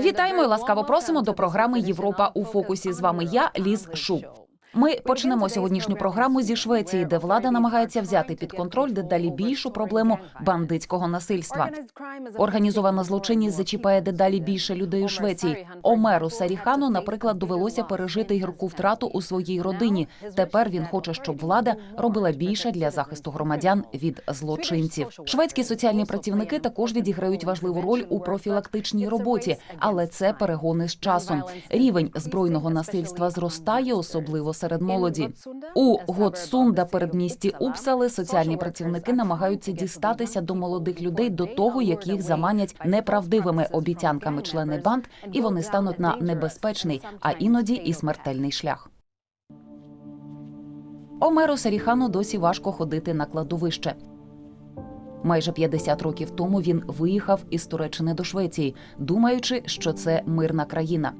Вітаємо і ласкаво просимо до програми Європа у фокусі. З вами я, Ліз Шу. Ми почнемо сьогоднішню програму зі Швеції, де влада намагається взяти під контроль дедалі більшу проблему бандитського насильства. Організована злочинність зачіпає дедалі більше людей у Швеції. Омеру Саріхану, наприклад, довелося пережити гірку втрату у своїй родині. Тепер він хоче, щоб влада робила більше для захисту громадян від злочинців. Шведські соціальні працівники також відіграють важливу роль у профілактичній роботі, але це перегони з часом. Рівень збройного насильства зростає, особливо серед молоді. У Готсунда передмісті Упсали соціальні працівники намагаються дістатися до молодих людей до того, як їх заманять неправдивими обіцянками члени банд, і вони стануть на небезпечний, а іноді і смертельний шлях. Омеру Саріхану досі важко ходити на кладовище. Майже 50 років тому він виїхав із Туреччини до Швеції, думаючи, що це мирна країна.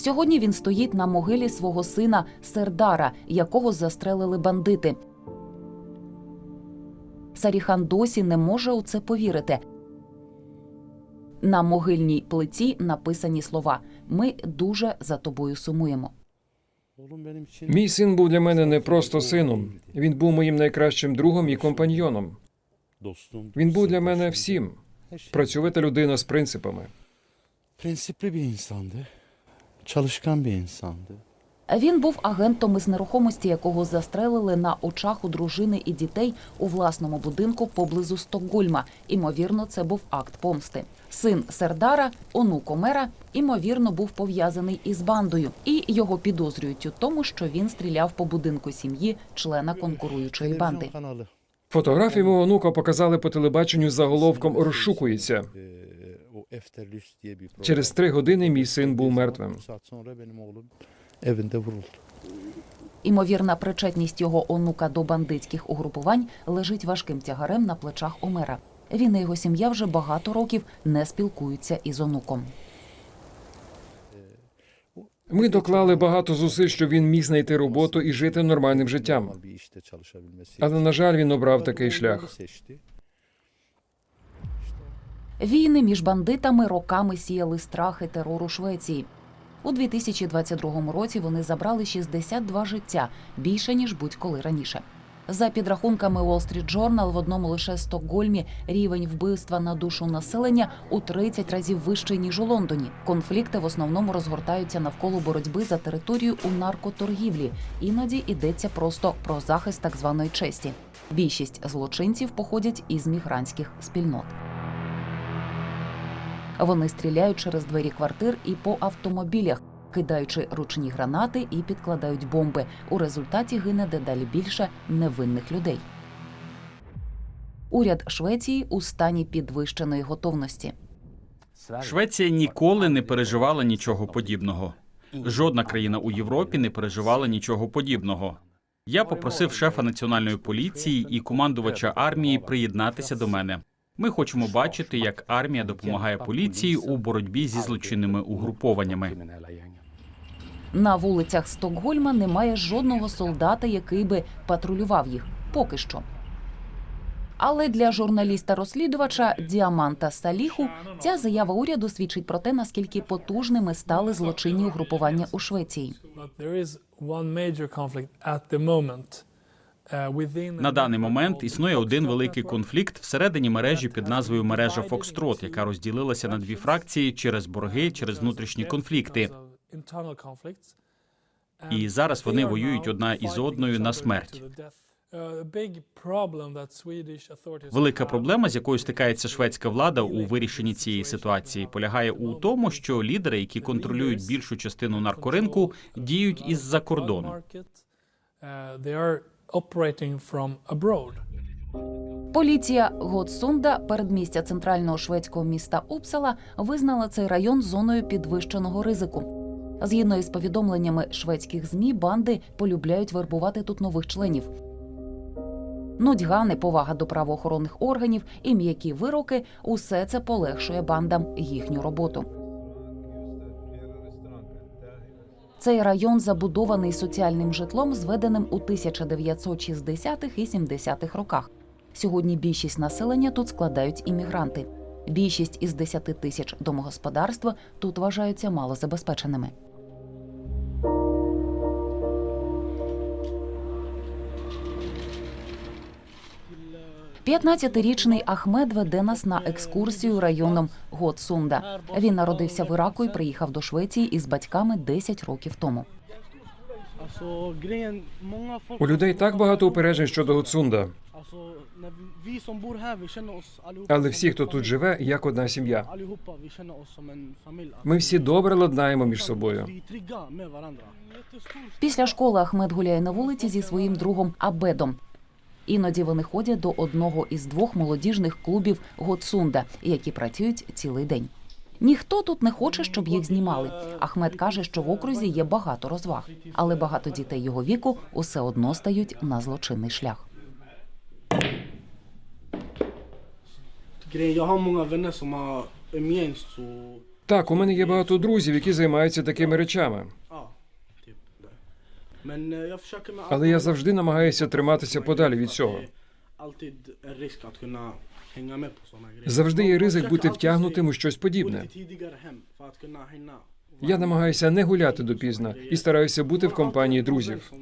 Сьогодні він стоїть на могилі свого сина Сердара, якого застрелили бандити. Саріхан досі не може у це повірити. На могильній плиті написані слова: Ми дуже за тобою сумуємо. Мій син був для мене не просто сином. Він був моїм найкращим другом і компаньйоном. Він був для мене всім. Працьовита людина з принципами. Çalışkan bir insandı. Він був агентом із нерухомості, якого застрелили на очах у дружини і дітей у власному будинку поблизу Стокгольма. Імовірно, це був акт помсти. Син Сердара, онук Омера, імовірно, був пов'язаний із бандою, і його підозрюють у тому, що він стріляв по будинку сім'ї члена конкуруючої банди. Фотографії мого онука показали по телебаченню з заголовком розшукується. Через три години мій син був мертвим. Імовірна причетність його онука до бандитських угрупувань лежить важким тягарем на плечах Омера. Він і його сім'я вже багато років не спілкуються із онуком. Ми доклали багато зусиль, щоб він міг знайти роботу і жити нормальним життям. Але на жаль, він обрав такий шлях. Війни між бандитами роками сіяли страх і терор у Швеції. У 2022 році вони забрали 62 життя більше ніж будь-коли раніше. За підрахунками Wall Street Journal, в одному лише Стокгольмі рівень вбивства на душу населення у 30 разів вищий ніж у Лондоні. Конфлікти в основному розгортаються навколо боротьби за територію у наркоторгівлі. Іноді йдеться просто про захист так званої честі. Більшість злочинців походять із мігрантських спільнот. Вони стріляють через двері квартир і по автомобілях, кидаючи ручні гранати і підкладають бомби. У результаті гине дедалі більше невинних людей. Уряд Швеції у стані підвищеної готовності. Швеція ніколи не переживала нічого подібного. Жодна країна у Європі не переживала нічого подібного. Я попросив шефа національної поліції і командувача армії приєднатися до мене. Ми хочемо бачити, як армія допомагає поліції у боротьбі зі злочинними угрупованнями. На вулицях Стокгольма немає жодного солдата, який би патрулював їх. Поки що. Але для журналіста-розслідувача Діаманта Саліху ця заява уряду свідчить про те, наскільки потужними стали злочинні угрупування у Швеції. На даний момент існує один великий конфлікт всередині мережі під назвою мережа Фокстрот, яка розділилася на дві фракції через борги, через внутрішні конфлікти. І зараз вони воюють одна із одною на смерть. Велика проблема, з якою стикається шведська влада у вирішенні цієї ситуації, полягає у тому, що лідери, які контролюють більшу частину наркоринку, діють із-за кордону. Поліція Готсунда, передмістя центрального шведського міста Упсала, визнала цей район зоною підвищеного ризику. Згідно із повідомленнями шведських змі, банди полюбляють вербувати тут нових членів. Нудьга, неповага до правоохоронних органів і м'які вироки усе це полегшує бандам їхню роботу. Цей район забудований соціальним житлом, зведеним у 1960-х і 70-х роках. Сьогодні більшість населення тут складають іммігранти. Більшість із 10 тисяч домогосподарства тут вважаються малозабезпеченими. 15-річний Ахмед веде нас на екскурсію районом Готсунда. Він народився в Іраку і приїхав до Швеції із батьками 10 років тому. У людей так багато упереджень щодо allihopa але всі, хто тут живе, як одна сім'я. Ми всі добре ладнаємо між собою. Після школи Ахмед гуляє на вулиці зі своїм другом Абедом. Іноді вони ходять до одного із двох молодіжних клубів Готсунда, які працюють цілий день. Ніхто тут не хоче, щоб їх знімали. Ахмед каже, що в окрузі є багато розваг, але багато дітей його віку усе одно стають на злочинний шлях. Так, у мене є багато друзів, які займаються такими речами. Але я завжди намагаюся триматися подалі від цього. Завжди є ризик бути втягнутим у щось подібне. Я намагаюся не гуляти допізно і стараюся бути в компанії друзів.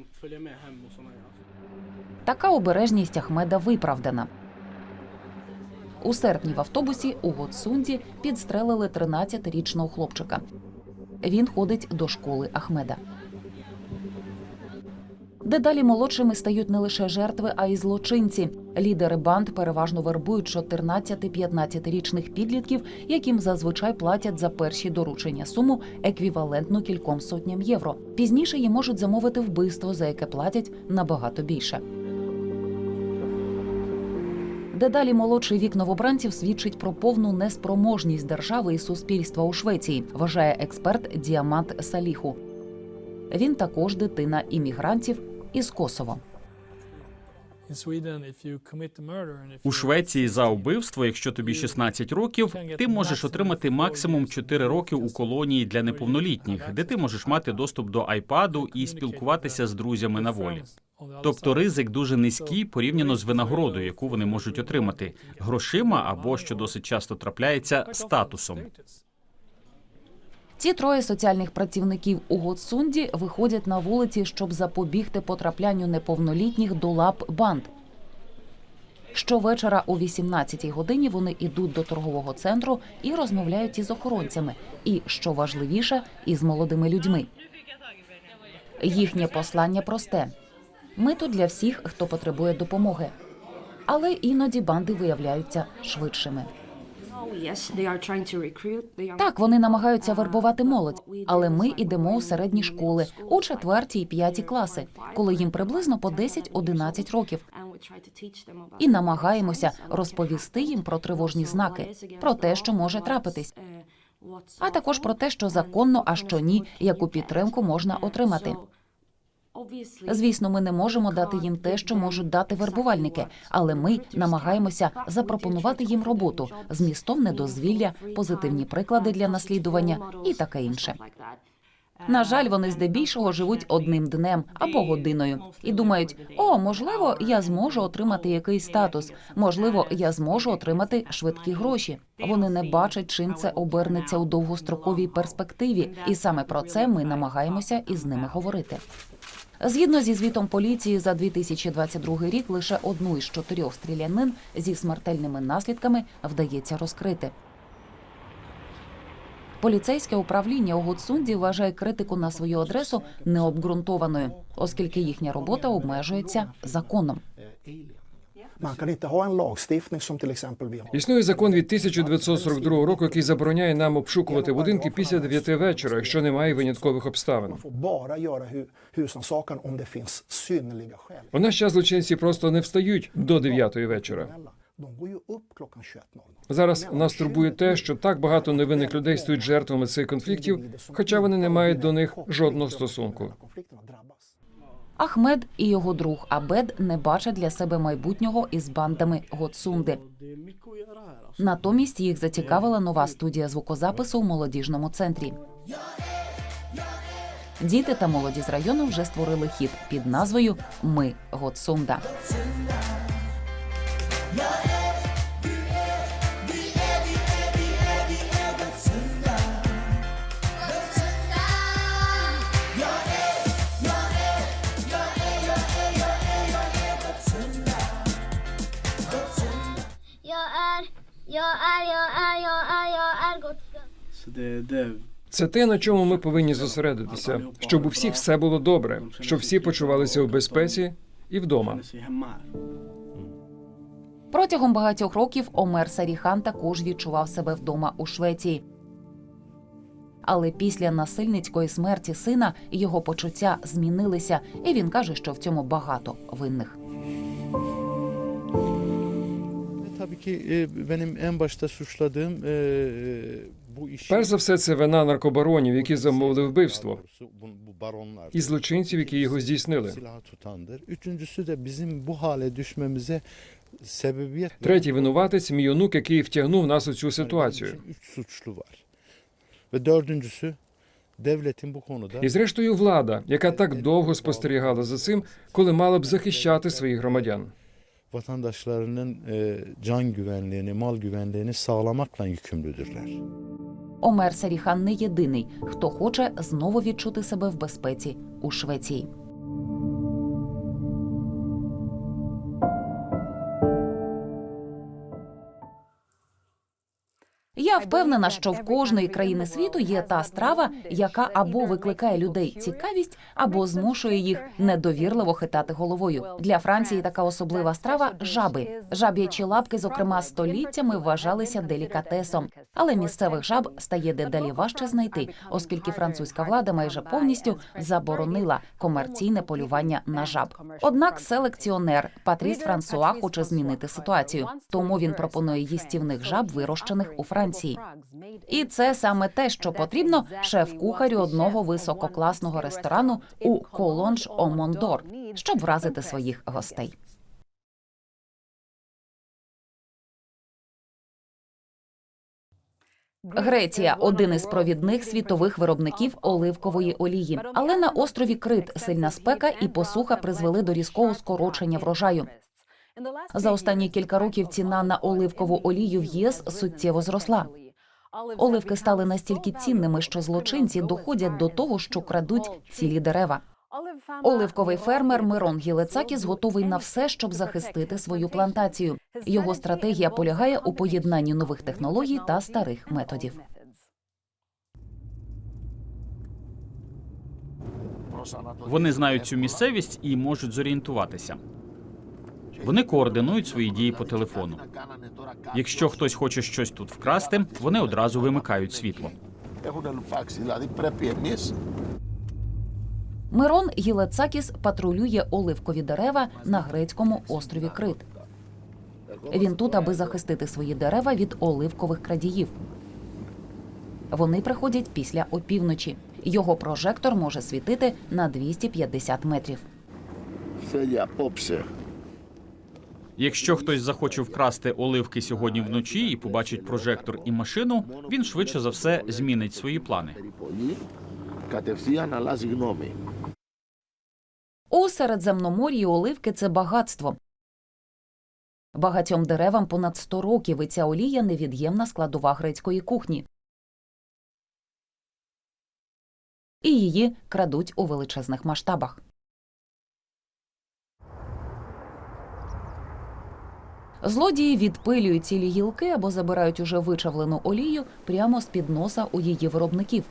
Така обережність Ахмеда виправдана. У серпні в автобусі у Готсунді підстрелили 13-річного хлопчика. Він ходить до школи Ахмеда. Дедалі молодшими стають не лише жертви, а й злочинці. Лідери банд переважно вербують 14-15-річних підлітків, яким зазвичай платять за перші доручення суму еквівалентну кільком сотням євро. Пізніше їм можуть замовити вбивство, за яке платять набагато більше. Дедалі молодший вік новобранців свідчить про повну неспроможність держави і суспільства у Швеції, вважає експерт Діамант Саліху. Він також дитина іммігрантів із Косово. У Швеції за вбивство, якщо тобі 16 років, ти можеш отримати максимум 4 роки у колонії для неповнолітніх, де ти можеш мати доступ до айпаду і спілкуватися з друзями на волі. Тобто ризик дуже низький порівняно з винагородою, яку вони можуть отримати грошима або що досить часто трапляється статусом. Ці троє соціальних працівників у Готсунді виходять на вулиці, щоб запобігти потраплянню неповнолітніх до лап банд. Щовечора о 18-й годині вони йдуть до торгового центру і розмовляють із охоронцями. І, що важливіше, із молодими людьми. Їхнє послання просте: ми тут для всіх, хто потребує допомоги. Але іноді банди виявляються швидшими. Так, вони намагаються вербувати молодь, але ми йдемо у середні школи у четверті і п'яті класи, коли їм приблизно по 10-11 років, і намагаємося розповісти їм про тривожні знаки, про те, що може трапитись, а також про те, що законно, а що ні, яку підтримку можна отримати. Звісно, ми не можемо дати їм те, що можуть дати вербувальники, але ми намагаємося запропонувати їм роботу, змістовне дозвілля, позитивні приклади для наслідування і таке інше. На жаль, вони здебільшого живуть одним днем або годиною і думають: о, можливо, я зможу отримати якийсь статус, можливо, я зможу отримати швидкі гроші. Вони не бачать, чим це обернеться у довгостроковій перспективі, і саме про це ми намагаємося із ними говорити. Згідно зі звітом поліції за 2022 рік, лише одну із чотирьох стрілянин зі смертельними наслідками вдається розкрити. Поліцейське управління у Гуцунді вважає критику на свою адресу необґрунтованою, оскільки їхня робота обмежується законом. Man kan inte ha en lagstiftning som till exempel vi har. Існує закон від 1942 року, який забороняє нам обшукувати будинки після 9 вечора, якщо немає виняткових обставин. У наш час злочинці просто не встають до 9 вечора. De går ju upp klockan 21.00. Зараз нас турбує те, що так багато невинних людей стають жертвами цих конфліктів, хоча вони не мають до них жодного стосунку. Ахмед і його друг Абед не бачать для себе майбутнього із бандами alltså. Натомість їх зацікавила нова студія звукозапису у молодіжному центрі. Діти та молоді з району вже створили хіт під назвою Ми Готсунда. Це те, на чому ми повинні зосередитися, щоб у всіх все було добре, щоб всі почувалися у безпеці і вдома. Протягом багатьох років Омер Саріхан також відчував себе вдома у Швеції. Але після насильницької смерті сина його почуття змінилися, і він каже, що в цьому багато винних. Tabii ki benim en başta suçladığım. Перш за все, це вина наркобаронів, які замовили вбивство, і злочинців, які його здійснили. Третій винуватець мій онук, який втягнув нас у цю ситуацію. І зрештою, влада, яка так довго спостерігала за цим, коли мала б захищати своїх громадян. vatandaşlarının e, can güvenliğini, mal güvenliğini sağlamakla yükümlüdürler. Омер Саріхан не єдиний, хто хоче знову відчути себе в безпеці у Швеції. Впевнена, що в кожної країни світу є та страва, яка або викликає людей цікавість, або змушує їх недовірливо хитати головою. Для Франції така особлива страва жаби. Жаб'ячі лапки, зокрема, століттями вважалися делікатесом. Але місцевих жаб стає дедалі важче знайти, оскільки французька влада майже повністю заборонила комерційне полювання на жаб. Однак селекціонер Патріс Франсуа хоче змінити ситуацію, тому він пропонує їстівних жаб, вирощених у Франції. І це саме те, що потрібно шеф-кухарю одного висококласного ресторану у Колонж Омондор, щоб вразити своїх гостей. Греція один із провідних світових виробників оливкової олії. Але на острові Крит сильна спека і посуха призвели до різкого скорочення врожаю. За останні кілька років ціна на оливкову олію в ЄС суттєво зросла. Оливки стали настільки цінними, що злочинці доходять до того, що крадуть цілі дерева. Оливковий фермер Мирон Гілецакіс готовий на все, щоб захистити свою плантацію. Його стратегія полягає у поєднанні нових технологій та старих методів. Вони знають цю місцевість і можуть зорієнтуватися. Вони координують свої дії по телефону. Якщо хтось хоче щось тут вкрасти, вони одразу вимикають світло. Мирон Гілецакіс патрулює оливкові дерева на грецькому острові Крит. Він тут, аби захистити свої дерева від оливкових крадіїв. Вони приходять після опівночі. Його прожектор може світити на 250 метрів. Це я попсі. Якщо хтось захоче вкрасти оливки сьогодні вночі і побачить прожектор і машину, він швидше за все змінить свої плани. У Середземномор'ї оливки це багатство. Багатьом деревам понад 100 років і ця олія невід'ємна складова грецької кухні. І її крадуть у величезних масштабах. Злодії відпилюють цілі гілки або забирають уже вичавлену олію прямо з під носа у її виробників.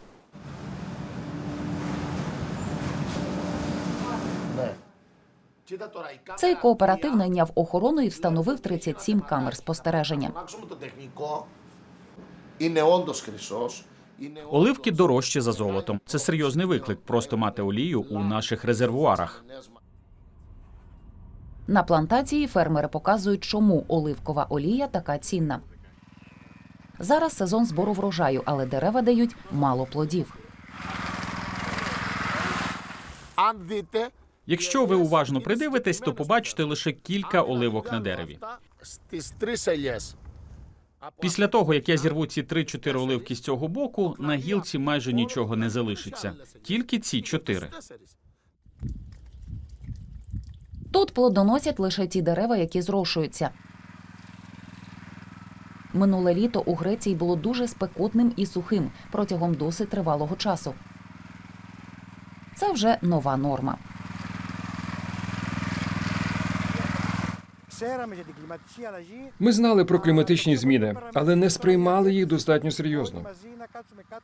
Цей кооператив найняв охорону і встановив 37 камер спостереження. Оливки дорожчі за золотом. Це серйозний виклик просто мати олію у наших резервуарах. На плантації фермери показують, чому оливкова олія така цінна. Зараз сезон збору врожаю, але дерева дають мало плодів. Якщо ви уважно придивитесь, то побачите лише кілька оливок на дереві. Після того, як я зірву ці 3-4 оливки з цього боку, на гілці майже нічого не залишиться, тільки ці чотири. Тут плодоносять лише ті дерева, які зрошуються. Минуле літо у Греції було дуже спекотним і сухим протягом досить тривалого часу. Це вже нова норма. Ми знали про кліматичні зміни, але не сприймали їх достатньо серйозно.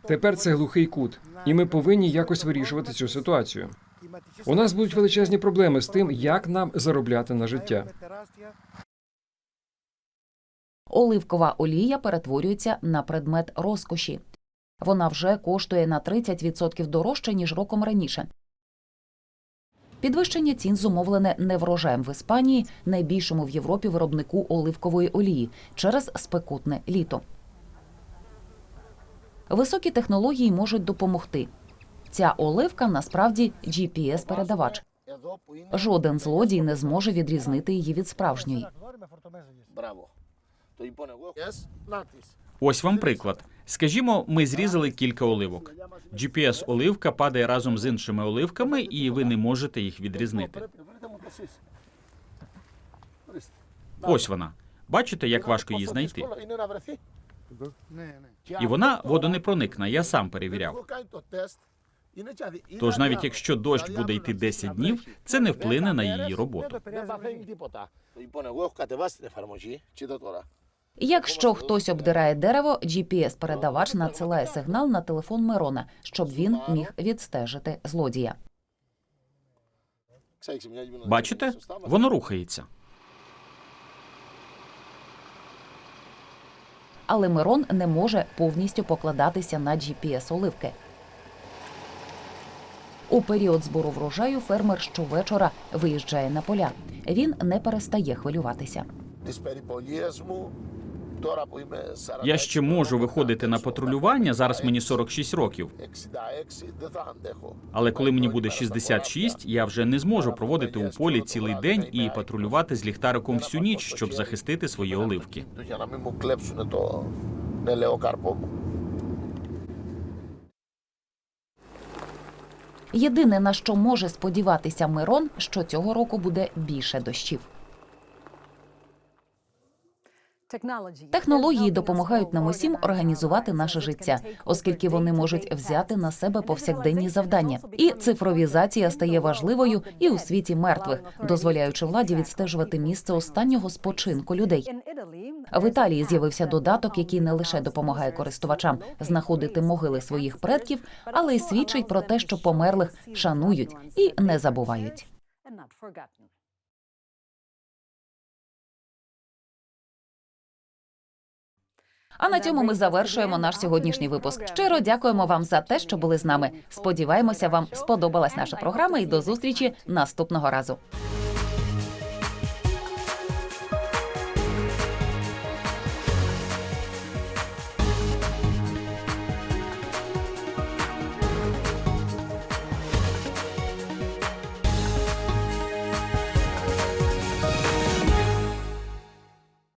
Тепер це глухий кут, і ми повинні якось вирішувати цю ситуацію. У нас будуть величезні проблеми з тим, як нам заробляти на життя. Оливкова олія перетворюється на предмет розкоші. Вона вже коштує на 30% дорожче, ніж роком раніше. Підвищення цін зумовлене неврожаєм в Іспанії, найбільшому в Європі виробнику оливкової олії, через спекотне літо. Високі технології можуть допомогти. Ця оливка насправді gps передавач Жоден злодій не зможе відрізнити її від справжньої. Ось вам приклад. Скажімо, ми зрізали кілька оливок. gps оливка падає разом з іншими оливками, і ви не можете їх відрізнити. Ось вона. Бачите, як важко її знайти? І вона водонепроникна. Я сам перевіряв. Тож навіть якщо дощ буде йти 10 днів, це не вплине на її роботу. Якщо хтось обдирає дерево, gps передавач надсилає сигнал на телефон Мирона, щоб він міг відстежити злодія. Бачите, воно рухається. Але Мирон не може повністю покладатися на gps оливки. У період збору врожаю фермер щовечора виїжджає на поля. Він не перестає хвилюватися. Я ще можу виходити на патрулювання. Зараз мені 46 років. Але коли мені буде 66, я вже не зможу проводити у полі цілий день і патрулювати з ліхтариком всю ніч, щоб захистити свої оливки. Єдине на що може сподіватися Мирон, що цього року буде більше дощів. Технології допомагають нам усім організувати наше життя, оскільки вони можуть взяти на себе повсякденні завдання. І цифровізація стає важливою і у світі мертвих, дозволяючи владі відстежувати місце останнього спочинку людей. В Італії з'явився додаток, який не лише допомагає користувачам знаходити могили своїх предків, але й свідчить про те, що померлих шанують і не забувають. А на цьому ми завершуємо наш сьогоднішній випуск. Щиро дякуємо вам за те, що були з нами. Сподіваємося, вам сподобалась наша програма, і до зустрічі наступного разу.